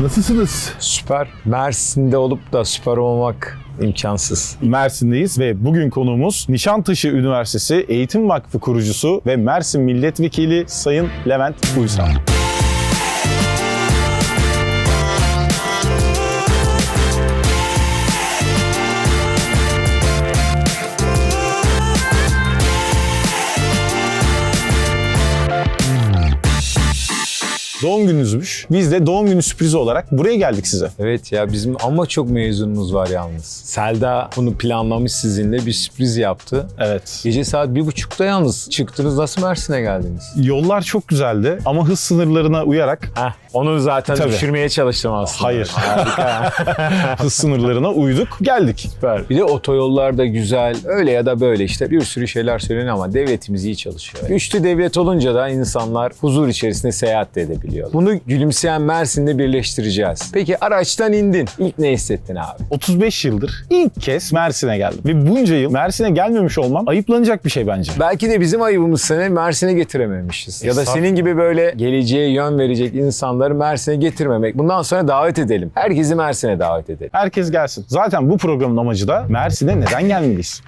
Nasılsınız? Süper. Mersin'de olup da süper olmak imkansız. Mersin'deyiz ve bugün konuğumuz Nişantaşı Üniversitesi Eğitim Vakfı kurucusu ve Mersin Milletvekili Sayın Levent Uysal. Doğum gününüzmüş. Biz de doğum günü sürprizi olarak buraya geldik size. Evet ya bizim ama çok mezunumuz var yalnız. Selda bunu planlamış sizinle bir sürpriz yaptı. Evet. Gece saat bir buçukta yalnız çıktınız. Nasıl Mersin'e geldiniz? Yollar çok güzeldi ama hız sınırlarına uyarak Heh, onu zaten Tabii. düşürmeye çalıştım aslında. Hayır. Harika. hız sınırlarına uyduk, geldik. Süper. Bir de otoyollar da güzel. Öyle ya da böyle işte bir sürü şeyler söyleniyor ama devletimiz iyi çalışıyor. Güçlü devlet olunca da insanlar huzur içerisinde seyahat de edebiliyor. Bunu gülümseyen Mersin'de birleştireceğiz. Peki araçtan indin. İlk ne hissettin abi? 35 yıldır ilk kez Mersin'e geldim. Ve bunca yıl Mersin'e gelmemiş olmam ayıplanacak bir şey bence. Belki de bizim ayıbımız seni Mersin'e getirememişiz. Ya da senin gibi böyle geleceğe yön verecek insanları Mersin'e getirmemek. Bundan sonra davet edelim. Herkesi Mersin'e davet edelim. Herkes gelsin. Zaten bu programın amacı da Mersin'e neden gelmeliyiz?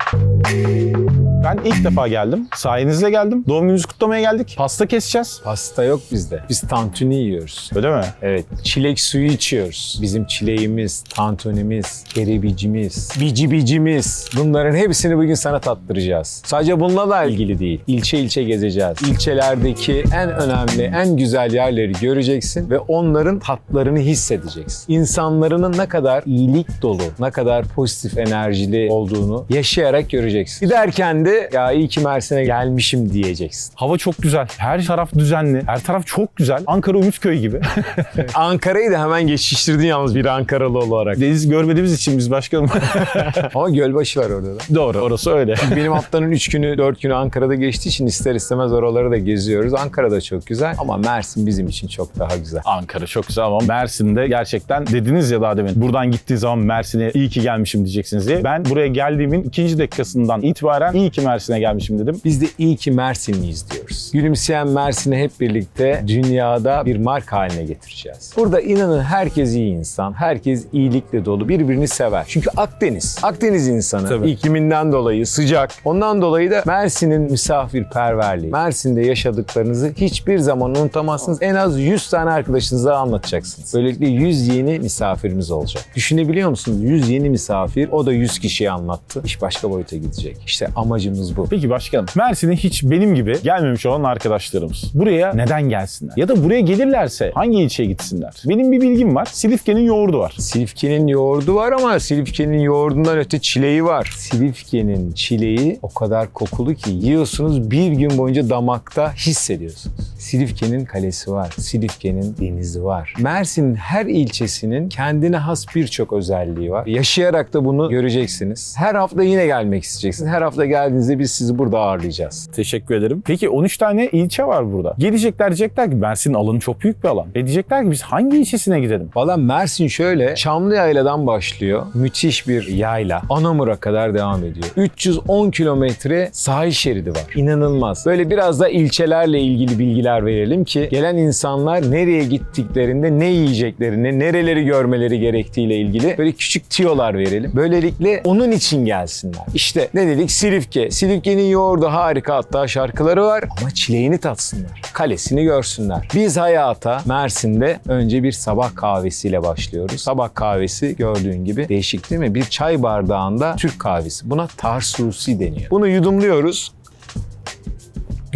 Ben ilk defa geldim. Sayenizde geldim. Doğum gününüzü kutlamaya geldik. Pasta keseceğiz. Pasta yok bizde. Biz tantuni yiyoruz. Öyle mi? Evet, çilek suyu içiyoruz. Bizim çileğimiz, tantunimiz, keribicimiz, bici bicimiz. Bunların hepsini bugün sana tattıracağız. Sadece bununla da ilgili değil. İlçe ilçe gezeceğiz. İlçelerdeki en önemli, en güzel yerleri göreceksin ve onların tatlarını hissedeceksin. İnsanların ne kadar iyilik dolu, ne kadar pozitif enerjili olduğunu yaşayarak göreceksin. Giderken de ya iyi ki Mersin'e gelmişim diyeceksin. Hava çok güzel. Her taraf düzenli. Her taraf çok güzel. Ankara Ümitköy gibi. Ankara'yı da hemen geçiştirdin yalnız bir Ankaralı olarak. Deniz görmediğimiz için biz başkanım. Ama Gölbaşı var orada da. Doğru. Orası öyle. Benim haftanın 3 günü 4 günü Ankara'da geçtiği için ister istemez oraları da geziyoruz. Ankara da çok güzel ama Mersin bizim için çok daha güzel. Ankara çok güzel ama Mersin'de gerçekten dediniz ya daha demin buradan gittiği zaman Mersin'e iyi ki gelmişim diyeceksiniz diye. Ben buraya geldiğimin ikinci dakikasından itibaren iyi ki Mersin'e gelmişim dedim. Biz de iyi ki Mersinliyiz diyoruz. Gülümseyen Mersin'i hep birlikte dünyada bir marka haline getireceğiz. Burada inanın herkes iyi insan, herkes iyilikle dolu, birbirini sever. Çünkü Akdeniz, Akdeniz insanı Tabii. ikliminden dolayı sıcak. Ondan dolayı da Mersin'in misafirperverliği, Mersin'de yaşadıklarınızı hiçbir zaman unutamazsınız. En az 100 tane arkadaşınıza anlatacaksınız. Böylelikle 100 yeni misafirimiz olacak. Düşünebiliyor musunuz? 100 yeni misafir, o da 100 kişiye anlattı. İş başka boyuta gidecek. İşte amacımız bu. Peki başkanım, Mersin'e hiç benim gibi gelmemiş olan arkadaşlarımız buraya neden gelsinler? Ya da buraya gelirlerse hangi ilçeye gitsinler? Benim bir bilgim var. Silifke'nin yoğurdu var. Silifke'nin yoğurdu var ama Silifke'nin yoğurdundan öte çileği var. Silifke'nin çileği o kadar kokulu ki yiyorsunuz bir gün boyunca damakta hissediyorsunuz. Silifke'nin kalesi var. Silifke'nin denizi var. Mersin'in her ilçesinin kendine has birçok özelliği var. Yaşayarak da bunu göreceksiniz. Her hafta yine gelmek isteyeceksiniz. Her hafta geldiğinizde biz sizi burada ağırlayacağız. Teşekkür ederim. Peki 13 tane ilçe var burada. Gelecekler diyecekler ki Mersin'in alanı çok büyük bir alan. E diyecekler ki biz hangi ilçesine gidelim? Valla Mersin şöyle Çamlıyayladan başlıyor. Müthiş bir yayla. Anamur'a kadar devam ediyor. 310 kilometre sahil şeridi var. İnanılmaz. Böyle biraz da ilçelerle ilgili bilgiler verelim ki gelen insanlar nereye gittiklerinde ne yiyeceklerini, nereleri görmeleri gerektiğiyle ilgili böyle küçük tiyolar verelim. Böylelikle onun için gelsinler. İşte ne dedik? Silifke. Silifke'nin yoğurdu harika hatta şarkıları var ama çileğini tatsınlar. Kalesini görsünler. Biz hayata Mersin'de önce bir sabah kahvesiyle başlıyoruz. Sabah kahvesi gördüğün gibi değişik değil mi? Bir çay bardağında Türk kahvesi. Buna tarsusi deniyor. Bunu yudumluyoruz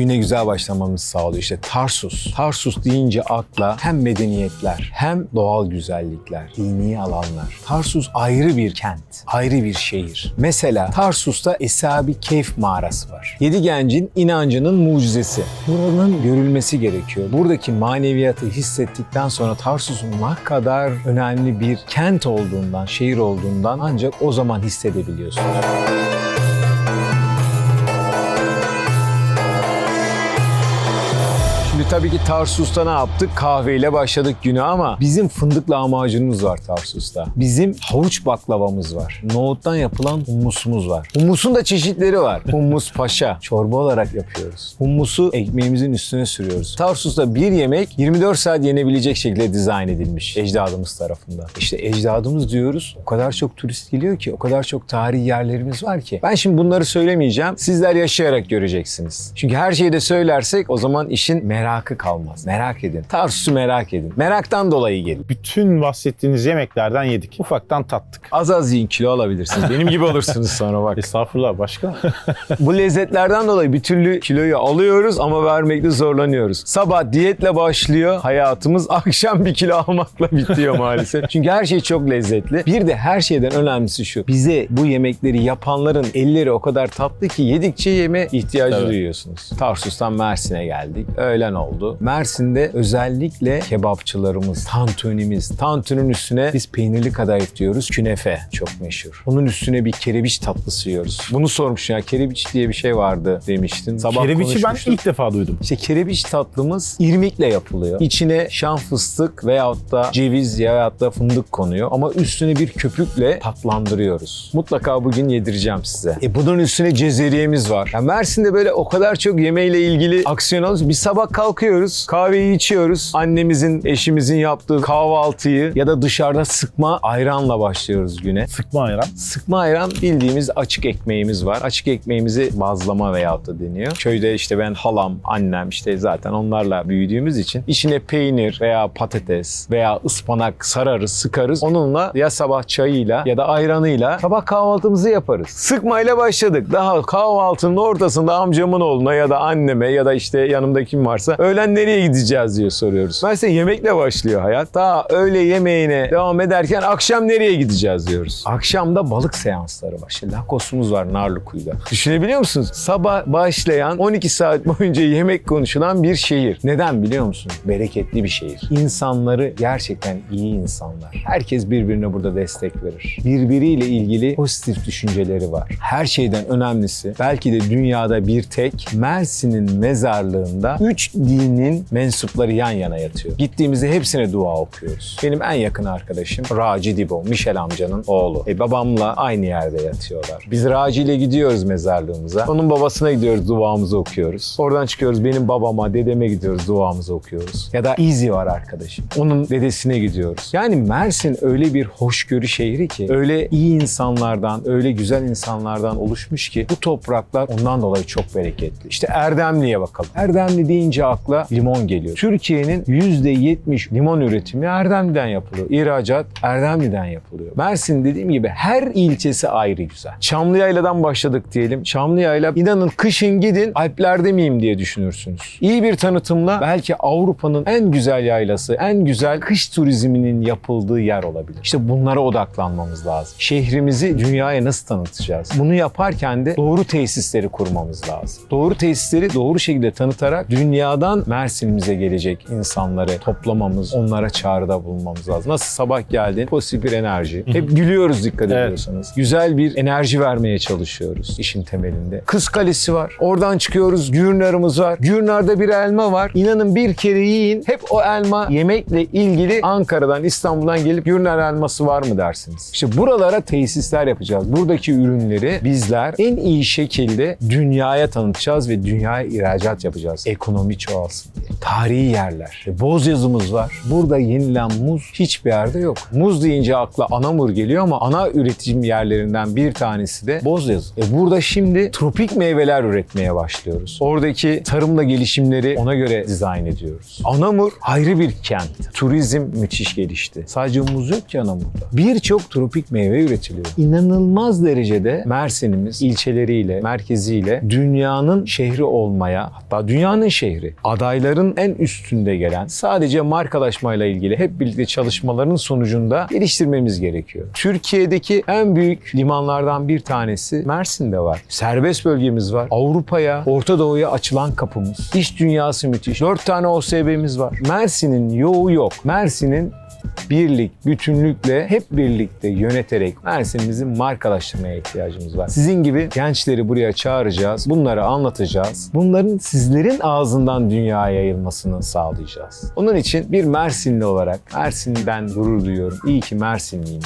güne güzel başlamamızı sağlıyor. İşte Tarsus. Tarsus deyince akla hem medeniyetler hem doğal güzellikler, dini alanlar. Tarsus ayrı bir kent, ayrı bir şehir. Mesela Tarsus'ta Eshab-ı Keyf mağarası var. Yedi gencin inancının mucizesi. Buranın görülmesi gerekiyor. Buradaki maneviyatı hissettikten sonra Tarsus'un ne kadar önemli bir kent olduğundan, şehir olduğundan ancak o zaman hissedebiliyorsunuz. Tabii ki Tarsus'ta ne yaptık? Kahveyle başladık güne ama bizim fındık lahmacunumuz var Tarsus'ta. Bizim havuç baklavamız var. Nohuttan yapılan hummusumuz var. Hummusun da çeşitleri var. Hummus paşa. Çorba olarak yapıyoruz. Hummusu ekmeğimizin üstüne sürüyoruz. Tarsus'ta bir yemek 24 saat yenebilecek şekilde dizayn edilmiş ecdadımız tarafından. İşte ecdadımız diyoruz. O kadar çok turist geliyor ki, o kadar çok tarihi yerlerimiz var ki. Ben şimdi bunları söylemeyeceğim. Sizler yaşayarak göreceksiniz. Çünkü her şeyi de söylersek o zaman işin merakı kalmaz. Merak edin. Tarsus'u merak edin. Meraktan dolayı gelin. Bütün bahsettiğiniz yemeklerden yedik. Ufaktan tattık. Az az yiyin kilo alabilirsiniz. Benim gibi olursunuz sonra bak. Estağfurullah başka. Bu lezzetlerden dolayı bir türlü kiloyu alıyoruz ama vermekte zorlanıyoruz. Sabah diyetle başlıyor hayatımız. Akşam bir kilo almakla bitiyor maalesef. Çünkü her şey çok lezzetli. Bir de her şeyden önemlisi şu. Bize bu yemekleri yapanların elleri o kadar tatlı ki yedikçe yeme ihtiyacı Tabii. duyuyorsunuz. Tarsus'tan Mersin'e geldik. Öğlen oldu. Mersin'de özellikle kebapçılarımız, tantunimiz, tantunun üstüne biz peynirli kadayıf diyoruz. Künefe çok meşhur. Onun üstüne bir kerebiç tatlısı yiyoruz. Bunu sormuş ya kerebiç diye bir şey vardı demiştin. Sabah Kerebiçi ben ilk defa duydum. İşte kerebiç tatlımız irmikle yapılıyor. İçine şan fıstık veyahut da ceviz veyahut da fındık konuyor. Ama üstüne bir köpükle tatlandırıyoruz. Mutlaka bugün yedireceğim size. E bunun üstüne cezeriyemiz var. Ya Mersin'de böyle o kadar çok yemeğiyle ilgili aksiyon alıyoruz. Bir sabah kalkıyoruz, kahveyi içiyoruz. Annemizin, eşimizin yaptığı kahvaltıyı ya da dışarıda sıkma ayranla başlıyoruz güne. Sıkma ayran. Sıkma ayran bildiğimiz açık ekmeğimiz var. Açık ekmeğimizi bazlama veyahut da deniyor. Köyde işte ben halam, annem işte zaten onlarla büyüdüğümüz için içine peynir veya patates veya ıspanak sararız, sıkarız. Onunla ya sabah çayıyla ya da ayranıyla sabah kahvaltımızı yaparız. Sıkmayla başladık. Daha kahvaltının ortasında amcamın oğluna ya da anneme ya da işte yanımda kim varsa öğlen nereye gideceğiz diye soruyoruz. Mesela yemekle başlıyor hayat. Daha öğle yemeğine devam ederken akşam nereye gideceğiz diyoruz. Akşamda balık seansları başlıyor. Lakosumuz var Narlıkuyu'da. Düşünebiliyor musunuz? Sabah başlayan 12 saat boyunca yemek konuşulan bir şehir. Neden biliyor musun? Bereketli bir şehir. İnsanları gerçekten iyi insanlar. Herkes birbirine burada destek verir. Birbiriyle ilgili pozitif düşünceleri var. Her şeyden önemlisi belki de dünyada bir tek Mersin'in mezarlığında 3 dinin mensupları yan yana yatıyor. Gittiğimizde hepsine dua okuyoruz. Benim en yakın arkadaşım Raci Dibo, Michel amcanın oğlu. E, babamla aynı yerde yatıyorlar. Biz Raci ile gidiyoruz mezarlığımıza. Onun babasına gidiyoruz, duamızı okuyoruz. Oradan çıkıyoruz benim babama, dedeme gidiyoruz, duamızı okuyoruz. Ya da Izi var arkadaşım. Onun dedesine gidiyoruz. Yani Mersin öyle bir hoşgörü şehri ki, öyle iyi insanlardan, öyle güzel insanlardan oluşmuş ki bu topraklar ondan dolayı çok bereketli. İşte Erdemli'ye bakalım. Erdemli deyince akla limon geliyor. Türkiye'nin %70 limon üretimi Erdemli'den yapılıyor. İhracat Erdemli'den yapılıyor. Mersin dediğim gibi her ilçesi ayrı güzel. Çamlıyayla'dan başladık diyelim. Çamlıyayla inanın kışın gidin Alplerde miyim diye düşünürsünüz. İyi bir tanıtımla belki Avrupa'nın en güzel yaylası, en güzel kış turizminin yapıldığı yer olabilir. İşte bunlara odaklanmamız lazım. Şehrimizi dünyaya nasıl tanıtacağız? Bunu yaparken de doğru tesisleri kurmamız lazım. Doğru tesisleri doğru şekilde tanıtarak dünyadan Mersin'imize gelecek insanları toplamamız, onlara çağrıda bulunmamız lazım. Nasıl sabah geldin, pozitif bir enerji. Hep gülüyoruz dikkat Evet. ediyorsanız. Güzel bir enerji vermeye çalışıyoruz işin temelinde. Kız Kalesi var. Oradan çıkıyoruz. Gürnar'ımız var. Gürnar'da bir elma var. İnanın bir kere yiyin. Hep o elma yemekle ilgili Ankara'dan, İstanbul'dan gelip Gürnar elması var mı dersiniz. İşte buralara tesisler yapacağız. Buradaki ürünleri bizler en iyi şekilde dünyaya tanıtacağız ve dünyaya ihracat yapacağız. Ekonomi çoğalsın diye. Tarihi yerler. E, Boz yazımız var. Burada yenilen muz hiçbir yerde yok. Muz deyince akla Anamur geliyor ama ana üretim yerlerinden bir tanesi de Bozyazı. E burada şimdi tropik meyveler üretmeye başlıyoruz. Oradaki tarımla gelişimleri ona göre dizayn ediyoruz. Anamur ayrı bir kent. Turizm müthiş gelişti. Sadece muz yok ki Anamur'da. Birçok tropik meyve üretiliyor. İnanılmaz derecede Mersin'imiz ilçeleriyle, merkeziyle dünyanın şehri olmaya, hatta dünyanın şehri, adayların en üstünde gelen, sadece markalaşmayla ilgili hep birlikte çalışmaların sonucunda geliştirmemiz gerekiyor. Türkiye'deki en büyük limanlardan bir tanesi Mersin'de var. Serbest bölgemiz var. Avrupa'ya, Orta Doğu'ya açılan kapımız. İş dünyası müthiş. Dört tane OSB'miz var. Mersin'in yoğu yok. Mersin'in birlik, bütünlükle hep birlikte yöneterek Mersin'imizi markalaştırmaya ihtiyacımız var. Sizin gibi gençleri buraya çağıracağız. Bunları anlatacağız. Bunların sizlerin ağzından dünyaya yayılmasını sağlayacağız. Onun için bir Mersinli olarak Mersin'den gurur duyuyorum. İyi ki Mersinliyim.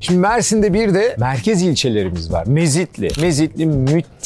Şimdi Mersin'de bir de merkez ilçelerimiz var. Mezitli. Mezitli müthiş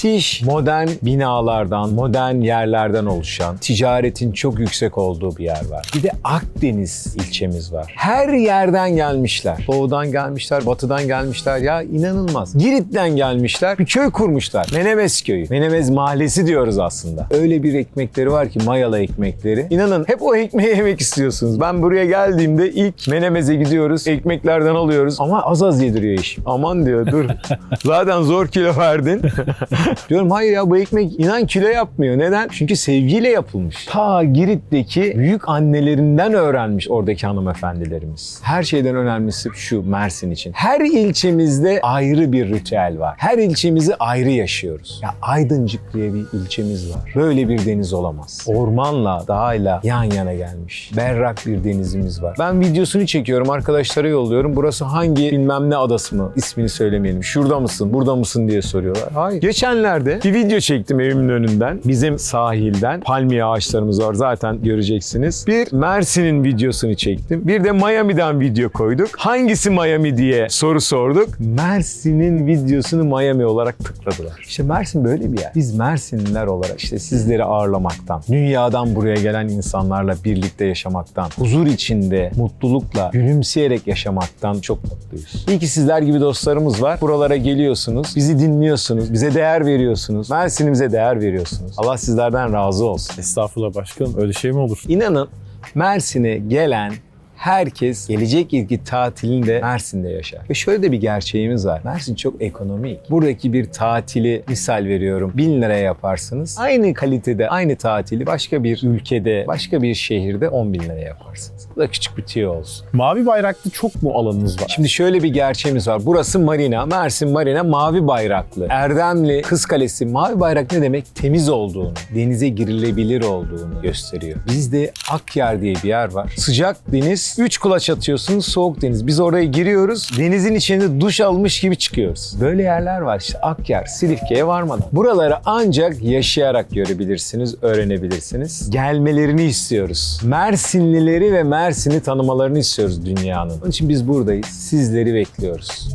modern binalardan, modern yerlerden oluşan, ticaretin çok yüksek olduğu bir yer var. Bir de Akdeniz ilçemiz var. Her yerden gelmişler. Doğudan gelmişler, batıdan gelmişler. Ya inanılmaz. Girit'ten gelmişler. Bir köy kurmuşlar. Menemez köyü. Menemez mahallesi diyoruz aslında. Öyle bir ekmekleri var ki mayalı ekmekleri. İnanın hep o ekmeği yemek istiyorsunuz. Ben buraya geldiğimde ilk Menemez'e gidiyoruz. Ekmeklerden alıyoruz. Ama az az yediriyor eşim. Aman diyor dur. Zaten zor kilo verdin. Diyorum hayır ya bu ekmek inan kilo yapmıyor. Neden? Çünkü sevgiyle yapılmış. Ta Girit'teki büyük annelerinden öğrenmiş oradaki hanımefendilerimiz. Her şeyden önemlisi şu Mersin için. Her ilçemizde ayrı bir ritüel var. Her ilçemizi ayrı yaşıyoruz. Ya Aydıncık diye bir ilçemiz var. Böyle bir deniz olamaz. Ormanla, dağıyla yan yana gelmiş. Berrak bir denizimiz var. Ben videosunu çekiyorum, arkadaşlara yolluyorum. Burası hangi bilmem ne adası mı? İsmini söylemeyelim. Şurada mısın, burada mısın diye soruyorlar. Hayır. Geçenlerde bir video çektim evimin önünden. Bizim sahilden. Palmiye ağaçlarımız var zaten göreceksiniz. Bir Mersin'in videosunu çektim. Bir de Miami'den video koyduk. Hangisi Miami diye soru sorduk. Mersin'in videosunu Miami olarak tıkladılar. İşte Mersin böyle bir yer. Biz Mersinliler olarak işte sizleri ağırlamaktan, dünyadan buraya gelen insanlarla birlikte yaşamaktan, huzur içinde, mutlulukla, gülümseyerek yaşamaktan çok mutluyuz. İyi ki sizler gibi dostlarımız var. Buralara geliyorsunuz, bizi dinliyorsunuz, bize değer veriyorsunuz. Mersin'imize değer veriyorsunuz. Allah sizlerden razı olsun. Estağfurullah başkanım öyle şey mi olur? İnanın Mersin'e gelen herkes gelecek ilgi tatilini de Mersin'de yaşar. Ve şöyle de bir gerçeğimiz var. Mersin çok ekonomik. Buradaki bir tatili misal veriyorum 1000 liraya yaparsınız. Aynı kalitede aynı tatili başka bir ülkede, başka bir şehirde 10 bin liraya yaparsınız. Bu da küçük bir tüyo olsun. Mavi bayraklı çok mu alanınız var? Şimdi şöyle bir gerçeğimiz var. Burası Marina, Mersin Marina mavi bayraklı. Erdemli, Kız Kalesi mavi bayrak ne demek? Temiz olduğunu, denize girilebilir olduğunu gösteriyor. Bizde Akyar diye bir yer var. Sıcak deniz, 3 kulaç atıyorsunuz soğuk deniz. Biz oraya giriyoruz, denizin içinde duş almış gibi çıkıyoruz. Böyle yerler var işte Akyar, Silifke'ye varmadan. Buraları ancak yaşayarak görebilirsiniz, öğrenebilirsiniz. Gelmelerini istiyoruz. Mersinlileri ve Mersin'i tanımalarını istiyoruz dünyanın. Onun için biz buradayız. Sizleri bekliyoruz.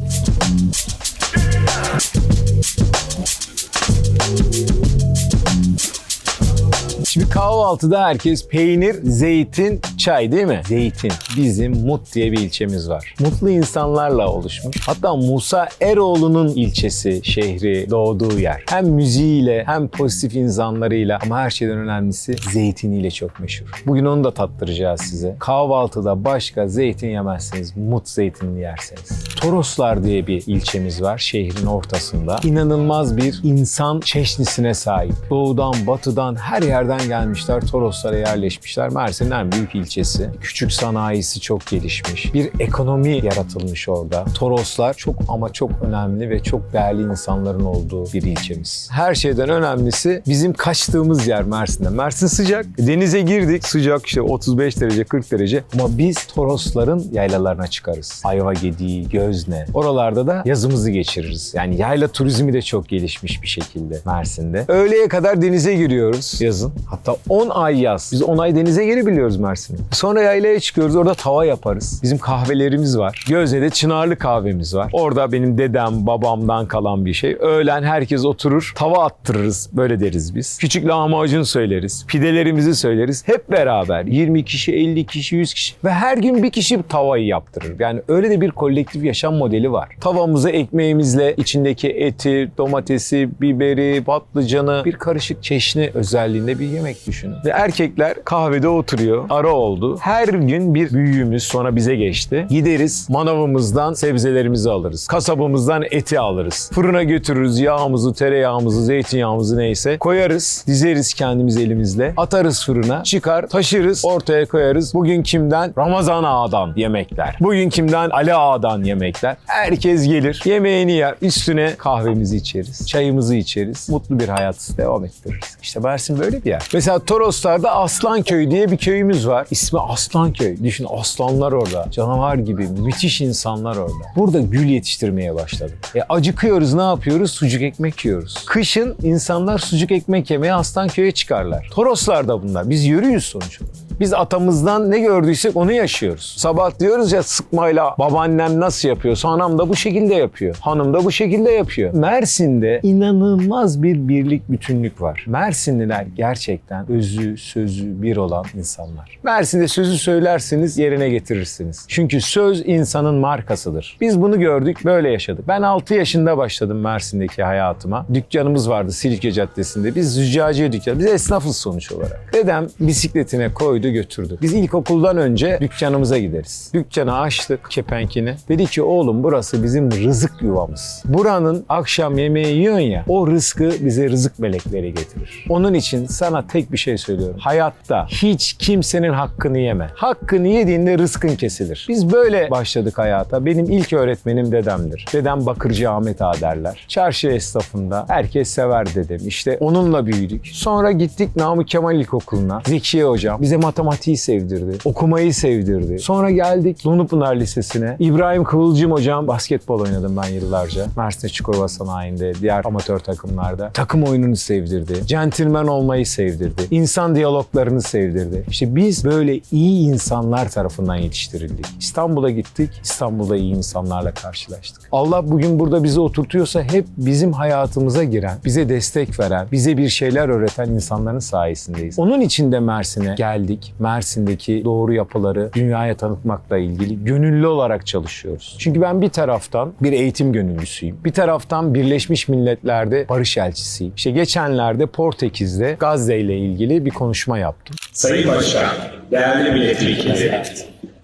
Şimdi kahvaltıda herkes peynir, zeytin, çay değil mi? Zeytin. Bizim Mut diye bir ilçemiz var. Mutlu insanlarla oluşmuş. Hatta Musa Eroğlu'nun ilçesi, şehri, doğduğu yer. Hem müziğiyle hem pozitif insanlarıyla ama her şeyden önemlisi zeytiniyle çok meşhur. Bugün onu da tattıracağız size. Kahvaltıda başka zeytin yemezseniz Mut zeytinini yerseniz. Toroslar diye bir ilçemiz var şehrin ortasında. İnanılmaz bir insan çeşnisine sahip. Doğudan, batıdan her yerden gelmişler. Toroslara yerleşmişler. Mersin'in en büyük ilçesi. Küçük sanayisi çok gelişmiş. Bir ekonomi yaratılmış orada. Toroslar çok ama çok önemli ve çok değerli insanların olduğu bir ilçemiz. Her şeyden önemlisi bizim kaçtığımız yer Mersin'de. Mersin sıcak. Denize girdik. Sıcak işte 35 derece 40 derece. Ama biz Torosların yaylalarına çıkarız. Ayva Gediği, Gözne. Oralarda da yazımızı geçiririz. Yani yayla turizmi de çok gelişmiş bir şekilde Mersin'de. Öğleye kadar denize giriyoruz yazın. Hatta 10 ay yaz. Biz 10 ay denize girebiliyoruz Mersin'e. Sonra yaylaya çıkıyoruz. Orada tava yaparız. Bizim kahvelerimiz var. Gözde'de Çınarlı kahvemiz var. Orada benim dedem, babamdan kalan bir şey. Öğlen herkes oturur. Tava attırırız. Böyle deriz biz. Küçük lahmacun söyleriz. Pidelerimizi söyleriz. Hep beraber. 20 kişi, 50 kişi, 100 kişi. Ve her gün bir kişi tavayı yaptırır. Yani öyle de bir kolektif yaşam modeli var. Tavamıza ekmeğimizle içindeki eti, domatesi, biberi, patlıcanı bir karışık çeşni özelliğinde bir yemek düşünün. Ve erkekler kahvede oturuyor. Ara oldu. Her gün bir büyüğümüz sonra bize geçti. Gideriz manavımızdan sebzelerimizi alırız. Kasabımızdan eti alırız. Fırına götürürüz yağımızı, tereyağımızı, zeytinyağımızı neyse. Koyarız, dizeriz kendimiz elimizle. Atarız fırına, çıkar, taşırız, ortaya koyarız. Bugün kimden? Ramazan Ağa'dan yemekler. Bugün kimden? Ali Ağa'dan yemekler. Herkes gelir, yemeğini yer, üstüne kahvemizi içeriz, çayımızı içeriz. Mutlu bir hayat devam ettiririz. İşte Mersin böyle bir yer. Mesela Toroslar'da Aslanköy diye bir köyümüz var. İsmi Aslanköy. Düşün aslanlar orada. Canavar gibi müthiş insanlar orada. Burada gül yetiştirmeye başladık. E acıkıyoruz ne yapıyoruz? Sucuk ekmek yiyoruz. Kışın insanlar sucuk ekmek yemeye Aslanköy'e çıkarlar. Toroslar'da bunlar. Biz yürüyüz sonuç olarak. Biz atamızdan ne gördüysek onu yaşıyoruz. Sabah diyoruz ya sıkmayla babaannem nasıl yapıyorsa anam da bu şekilde yapıyor. Hanım da bu şekilde yapıyor. Mersin'de inanılmaz bir birlik bütünlük var. Mersinliler gerçekten özü sözü bir olan insanlar. Mersin'de sözü söylersiniz yerine getirirsiniz. Çünkü söz insanın markasıdır. Biz bunu gördük böyle yaşadık. Ben 6 yaşında başladım Mersin'deki hayatıma. Dükkanımız vardı Silifke Caddesi'nde. Biz züccaciye dükkanı. Biz esnafız sonuç olarak. Dedem bisikletine koydu götürdü. Biz ilkokuldan önce dükkanımıza gideriz. Dükkanı açtık kepenkini. Dedi ki oğlum burası bizim rızık yuvamız. Buranın akşam yemeği yiyorsun ya o rızkı bize rızık melekleri getirir. Onun için sana tek bir şey söylüyorum. Hayatta hiç kimsenin hakkını yeme. Hakkını yediğinde rızkın kesilir. Biz böyle başladık hayata. Benim ilk öğretmenim dedemdir. Dedem Bakırcı Ahmet Ağa derler. Çarşı esnafında herkes sever dedem. İşte onunla büyüdük. Sonra gittik Namık Kemal İlkokulu'na. Zekiye hocam bize matematiği sevdirdi. Okumayı sevdirdi. Sonra geldik Lumlupınar Lisesi'ne. İbrahim Kıvılcım hocam basketbol oynadım ben yıllarca. Mersin Çukurova Sanayi'nde, diğer amatör takımlarda. Takım oyununu sevdirdi. Centilmen olmayı sevdirdi. İnsan diyaloglarını sevdirdi. İşte biz böyle iyi insanlar tarafından yetiştirildik. İstanbul'a gittik. İstanbul'da iyi insanlarla karşılaştık. Allah bugün burada bizi oturtuyorsa hep bizim hayatımıza giren, bize destek veren, bize bir şeyler öğreten insanların sayesindeyiz. Onun için de Mersin'e geldik. Mersin'deki doğru yapıları dünyaya tanıtmakla ilgili gönüllü olarak çalışıyoruz. Çünkü ben bir taraftan bir eğitim gönüllüsüyüm. Bir taraftan Birleşmiş Milletler'de barış elçisiyim. İşte geçenlerde Portekiz'de Gazze ile ilgili bir konuşma yaptım. Sayın Başkan, değerli milletvekilleri,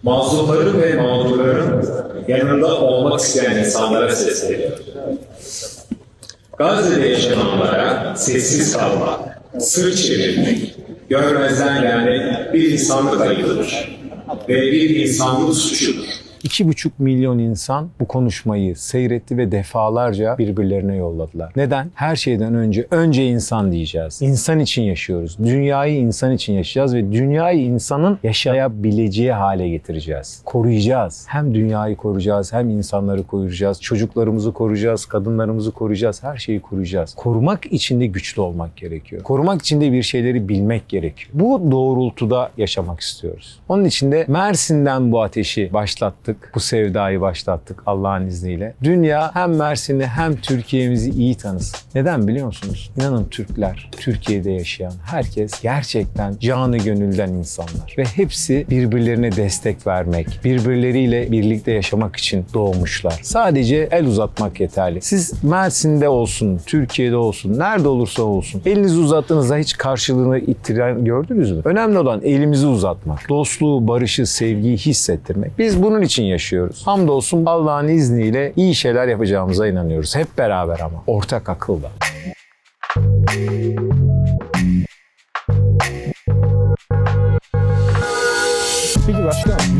mazlumların ve mağdurların yanında olmak isteyen insanlara sesleniyorum. Gazze'de yaşananlara sessiz kalmak, sırt çevirmek, görmezden gelmek bir insanlık ayıbıdır ve bir insanlık suçudur. 2,5 milyon insan bu konuşmayı seyretti ve defalarca birbirlerine yolladılar. Neden? Her şeyden önce önce insan diyeceğiz. İnsan için yaşıyoruz. Dünyayı insan için yaşayacağız ve dünyayı insanın yaşayabileceği hale getireceğiz. Koruyacağız. Hem dünyayı koruyacağız, hem insanları koruyacağız, çocuklarımızı koruyacağız, kadınlarımızı koruyacağız, her şeyi koruyacağız. Korumak için de güçlü olmak gerekiyor. Korumak için de bir şeyleri bilmek gerekiyor. Bu doğrultuda yaşamak istiyoruz. Onun için de Mersin'den bu ateşi başlattık. Bu sevdayı başlattık Allah'ın izniyle. Dünya hem Mersin'i hem Türkiye'mizi iyi tanısın. Neden biliyor musunuz? İnanın Türkler, Türkiye'de yaşayan herkes gerçekten canı gönülden insanlar. Ve hepsi birbirlerine destek vermek, birbirleriyle birlikte yaşamak için doğmuşlar. Sadece el uzatmak yeterli. Siz Mersin'de olsun, Türkiye'de olsun, nerede olursa olsun elinizi uzattığınızda hiç karşılığını ittiren gördünüz mü? Önemli olan elimizi uzatmak. Dostluğu, barışı, sevgiyi hissettirmek. Biz bunun için yaşıyoruz. Hamdolsun Allah'ın izniyle iyi şeyler yapacağımıza inanıyoruz. Hep beraber ama. Ortak akılla.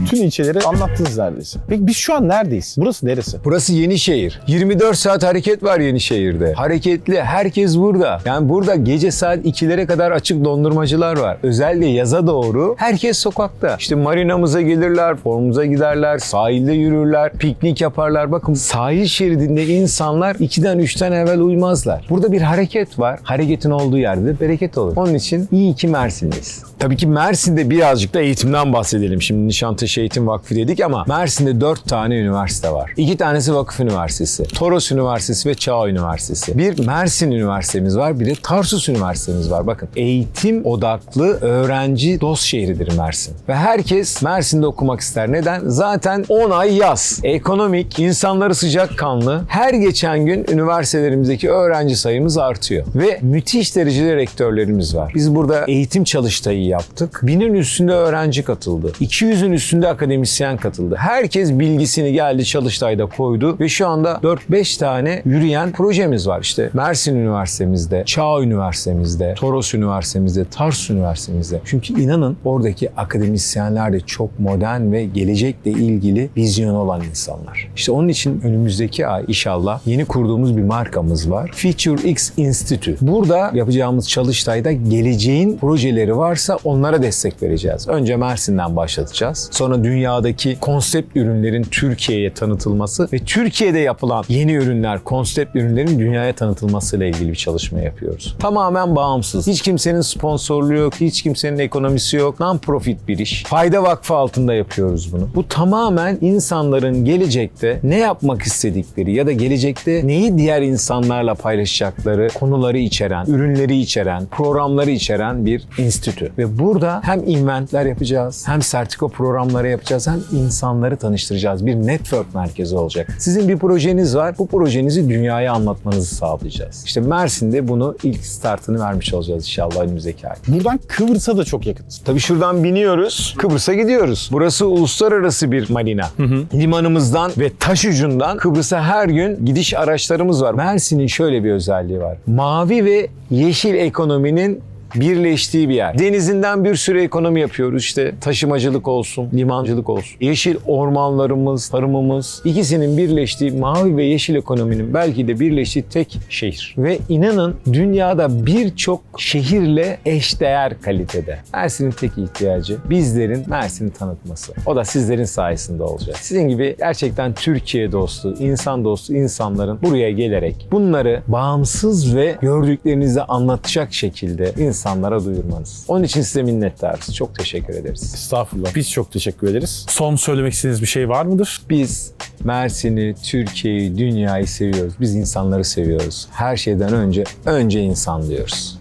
Bütün ilçeleri anlattınız neredeyse. Peki biz şu an neredeyiz? Burası neresi? Burası Yenişehir. 24 saat hareket var Yenişehir'de. Hareketli. Herkes burada. Yani burada gece saat 2'lere kadar açık dondurmacılar var. Özellikle yaza doğru herkes sokakta. İşte marinamıza gelirler, formumuza giderler, sahilde yürürler, piknik yaparlar. Bakın sahil şeridinde insanlar 2'den 3'ten evvel uyumazlar. Burada bir hareket var. Hareketin olduğu yerde de bereket olur. Onun için iyi ki Mersin'deyiz. Tabii ki Mersin'de birazcık da eğitimden bahsedelim. Şimdi Nişantaşı Eğitim Vakfı dedik ama Mersin'de 4 tane üniversite var. İki tanesi Vakıf Üniversitesi, Toros Üniversitesi ve Çağ Üniversitesi. Bir Mersin Üniversitemiz var, bir de Tarsus Üniversitemiz var. Bakın eğitim odaklı öğrenci dost şehridir Mersin. Ve herkes Mersin'de okumak ister. Neden? Zaten 10 ay yaz. Ekonomik, insanları sıcakkanlı. Her geçen gün üniversitelerimizdeki öğrenci sayımız artıyor. Ve müthiş derecede rektörlerimiz var. Biz burada eğitim çalıştayı yaptık. Binin üstünde öğrenci katıldı. 200'ün üstünde de akademisyen katıldı. Herkes bilgisini geldi Çalıştay'da koydu ve şu anda 4-5 tane yürüyen projemiz var. İşte Mersin Üniversitemizde, Çağ Üniversitemizde, Toros Üniversitemizde, Tars Üniversitemizde. Çünkü inanın oradaki akademisyenler de çok modern ve gelecekle ilgili vizyon olan insanlar. İşte onun için önümüzdeki ay inşallah yeni kurduğumuz bir markamız var. Future X Institute. Burada yapacağımız Çalıştay'da geleceğin projeleri varsa onlara destek vereceğiz. Önce Mersin'den başlatacağız. Sonra dünyadaki konsept ürünlerin Türkiye'ye tanıtılması ve Türkiye'de yapılan yeni ürünler, konsept ürünlerin dünyaya tanıtılmasıyla ilgili bir çalışma yapıyoruz. Tamamen bağımsız. Hiç kimsenin sponsorluğu yok, hiç kimsenin ekonomisi yok. Non-profit bir iş. Fayda Vakfı altında yapıyoruz bunu. Bu tamamen insanların gelecekte ne yapmak istedikleri ya da gelecekte neyi diğer insanlarla paylaşacakları konuları içeren, ürünleri içeren, programları içeren bir enstitü. Ve burada hem inventler yapacağız, hem sertifika programları yapacağız, hem insanları tanıştıracağız. Bir network merkezi olacak. Sizin bir projeniz var, bu projenizi dünyaya anlatmanızı sağlayacağız. İşte Mersin'de bunu ilk startını vermiş olacağız inşallah önümüzdeki ay. Buradan Kıbrıs'a da çok yakınız. Tabii şuradan biniyoruz, Kıbrıs'a gidiyoruz. Burası uluslararası bir marina. Limanımızdan ve taş ucundan Kıbrıs'a her gün gidiş araçlarımız var. Mersin'in şöyle bir özelliği var. Mavi ve yeşil ekonominin birleştiği bir yer. Denizinden bir sürü ekonomi yapıyoruz. İşte taşımacılık olsun, limancılık olsun. Yeşil ormanlarımız, tarımımız ikisinin birleştiği mavi ve yeşil ekonominin belki de birleştiği tek şehir. Ve inanın dünyada birçok şehirle eşdeğer kalitede. Mersin'in tek ihtiyacı bizlerin Mersin'i tanıtması. O da sizlerin sayesinde olacak. Sizin gibi gerçekten Türkiye dostu, insan dostu insanların buraya gelerek bunları bağımsız ve gördüklerinizi anlatacak şekilde insanlara duyurmanız. Onun için size minnettarız. Çok teşekkür ederiz. Estağfurullah. Biz çok teşekkür ederiz. Son söylemek istediğiniz bir şey var mıdır? Biz Mersin'i, Türkiye'yi, dünyayı seviyoruz. Biz insanları seviyoruz. Her şeyden önce önce insan diyoruz.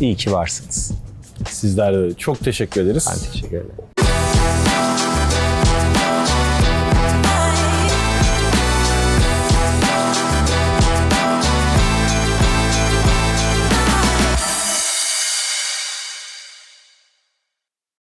İyi ki varsınız. Sizler de çok teşekkür ederiz. Ben teşekkür ederim.